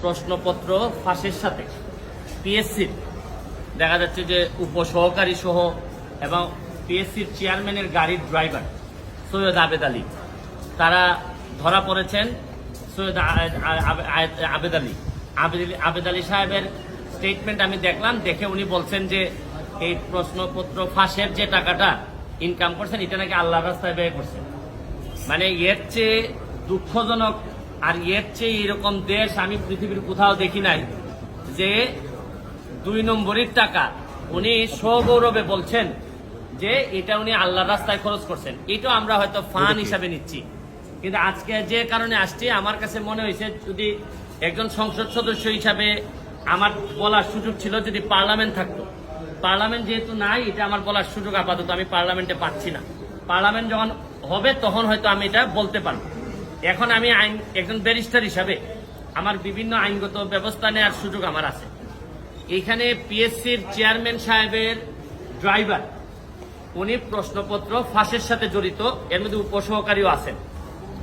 প্রশ্নপত্র ফাঁসের সাথে। পিএসসির দেখা যাচ্ছে যে উপসহকারী সহ এবং পিএসসির চেয়ারম্যানের গাড়ির ড্রাইভার সৈয়দ আবেদ আলী। তারা ধরা পড়েছেন সৈয়দ আবেদ আলী- আবেদ আলী সাহেবের স্টেটমেন্ট আমি দেখলাম, দেখে উনি বলছেন যে এই প্রশ্নপত্র ফাঁসের যে টাকাটা ইনকাম করছেন, এটা নাকি আল্লাহ রাস্তায় ব্যয় করছেন। মানে এর চেয়ে দুঃখজনক আর এর চেয়ে এরকম দেশ আমি পৃথিবীর কোথাও দেখি নাই যে দুই নম্বরের টাকা উনি সগৌরবে বলছেন যে এটা উনি আল্লাহর রাস্তায় খরচ করছেন। এটা আমরা হয়তো ফান হিসাবে নিচ্ছি। কিন্তু আজকে যে কারণে আসছি আমার কাছে মনে হয়েছে যদি একজন সংসদ সদস্য হিসাবে আমার বলার সুযোগ ছিল যদি পার্লামেন্ট থাকতো। পার্লামেন্ট যেহেতু নাই এটা আমার বলার সুযোগ আপাতত আমি পার্লামেন্টে পাচ্ছি না। পার্লামেন্ট যখন হবে তখন হয়তো আমি এটা বলতে পারব। এখন আমি আইন, একজন ব্যারিস্টার হিসাবে আমার বিভিন্ন আইনগত ব্যবস্থা নেওয়ার সুযোগ আমার আছে। এখানে পিএসসির চেয়ারম্যান সাহেবের ড্রাইভার, উনি প্রশ্নপত্র ফাঁসের সাথে জড়িত, এর মধ্যে উপসহকারীও আছেন।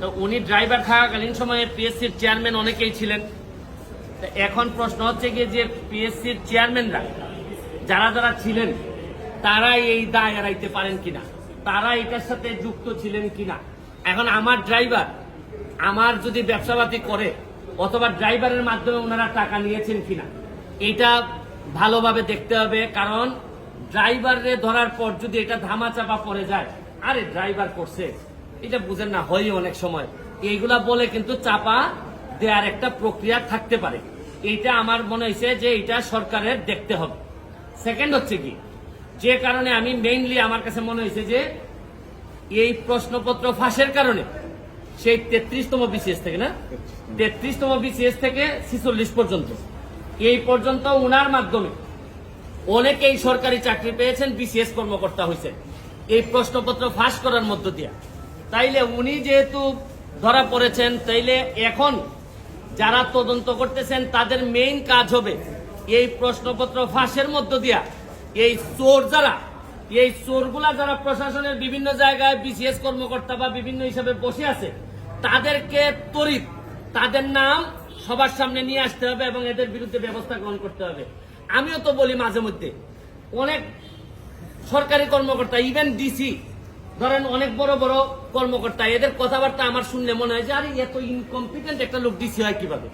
তো উনি ড্রাইভার থাকাকালীন সময়ে পিএসসির চেয়ারম্যান অনেকেই ছিলেন। তো এখন প্রশ্ন হচ্ছে গিয়ে যে পিএসসির চেয়ারম্যানরা যারা যারা ছিলেন তারা এই দায় এড়াইতে পারেন কিনা? তারা এটার সাথে যুক্ত ছিলেন কিনা? এখন আমার ড্রাইভার আমার যদি ব্যবসাপাতি করে, অথবা ড্রাইভারের মাধ্যমে ওনারা টাকা নিয়েছেন কিনা, এটা ভালোভাবে দেখতে হবে, কারণ ড্রাইভারে ধরার পর যদি এটা ধামাচাপা পড়ে যায়, আরে ড্রাইভার করছে, এটা বুঝেন না হয় অনেক সময়। এইগুলা বলে কিন্তু চাপা দেওয়ার একটা প্রক্রিয়া থাকতে পারে। এইটা আমার মনে হয়েছে যে এটা সরকারের দেখতে হবে। সেকেন্ড হচ্ছে কি, যে কারণে আমি মেইনলি আমার কাছে মনে হয়েছে যে এই প্রশ্নপত্র ফাঁসের কারণে সেই তেত্রিশতম বিসিএস থেকে না? তেত্রিশতম। বিসিএস থেকে ছিচল্লিশ পর্যন্ত। এই পর্যন্ত উনার মাধ্যমে অনেকেই সরকারি চাকরি পেয়েছেন বিসিএস কর্মকর্তা হয়েছেন। এই প্রশ্নপত্র ফাঁস করার মধ্য দিয়া। তাইলে উনি যেহেতু ধরা পড়েছেন তাইলে এখন যারা তদন্ত করতেছেন তাদের মেইন কাজ হবে এই প্রশ্নপত্র ফাঁসের মধ্য দিয়া এই চোর যারা এই চোরগুলা যারা প্রশাসনের বিভিন্ন জায়গায় বিসিএস কর্মকর্তা বা বিভিন্ন হিসাবে বসে আছে, তাদেরকে তরিত তাদের নাম সবার সামনে নিয়ে আসতে হবে এবং এদের বিরুদ্ধে ব্যবস্থা গ্রহণ করতে হবে। আমিও তো বলি মাঝে মধ্যে, অনেক সরকারি কর্মকর্তা ইভেন ডিসি ধরেন অনেক বড় বড় কর্মকর্তা, এদের কথাবার্তা আমার শুনলে মনে হয় যে, আরে এত ইনকম্পিটেন্ট একটা লোক ডিসি হয় কীভাবে?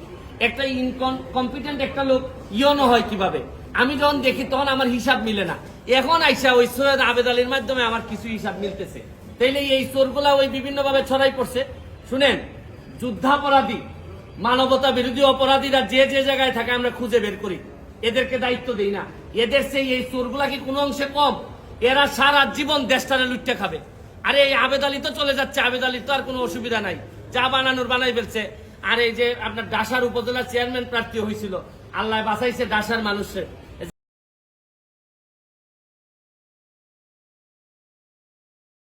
একটা ইনকম্পিটেন্ট একটা লোক ইয়নো হয় কীভাবে? আমি যখন দেখি, তখন আমার হিসাব মিলে না। এখন আইসা ওই সৈয়দ আবেদ আলীর মাধ্যমে আমার কিছু হিসাব মিলতেছে। তাইলে এই চোরগুলা ওই বিভিন্ন ভাবে ছড়াই পড়ছে। শুনেন, যুদ্ধাপরাধী, মানবতা বিরোধী অপরাধীরা যে যে জায়গায় থাকে আমরা খুঁজে বের করি। এদেরকে দায়িত্ব দেই না। এদের সেই এই চোরগুলা কি কোনো অংশে কম? এরা সারা জীবন দেশটারে লুটতে খাবে। আরে এই আবেদ আলী তো চলে যাচ্ছে। আবেদ আলীর তো আর কোনো অসুবিধা নাই। যা বানানোর বানাই ফেলছে। আর এই যে আপনার ডাসার উপজেলা চেয়ারম্যান প্রার্থী হয়েছিল। আল্লাহ বাঁচাইছে দাসার মানুষের।